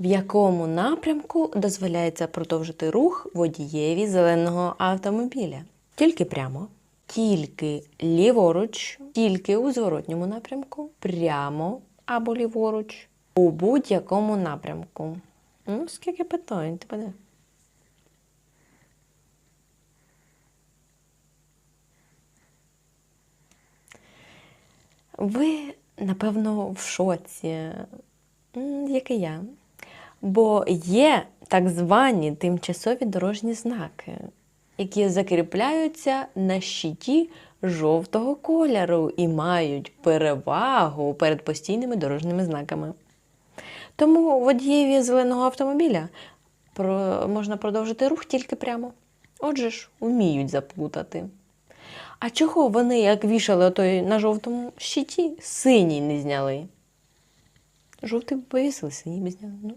В якому напрямку дозволяється продовжити рух водієві зеленого автомобіля? Тільки прямо, тільки ліворуч, тільки у зворотньому напрямку, прямо або ліворуч, у будь-якому напрямку. Ну, скільки питань, ти подиви. Ви, напевно, в шоці, як і я. Бо є так звані тимчасові дорожні знаки, які закріпляються на щиті жовтого кольору і мають перевагу перед постійними дорожніми знаками. Тому водієві зеленого автомобіля можна продовжити рух тільки прямо. Отже ж, вміють заплутати. А чого вони, як вішали отой на жовтому щиті, синій не зняли? Жовтий повісили, синій не зняли. Ну,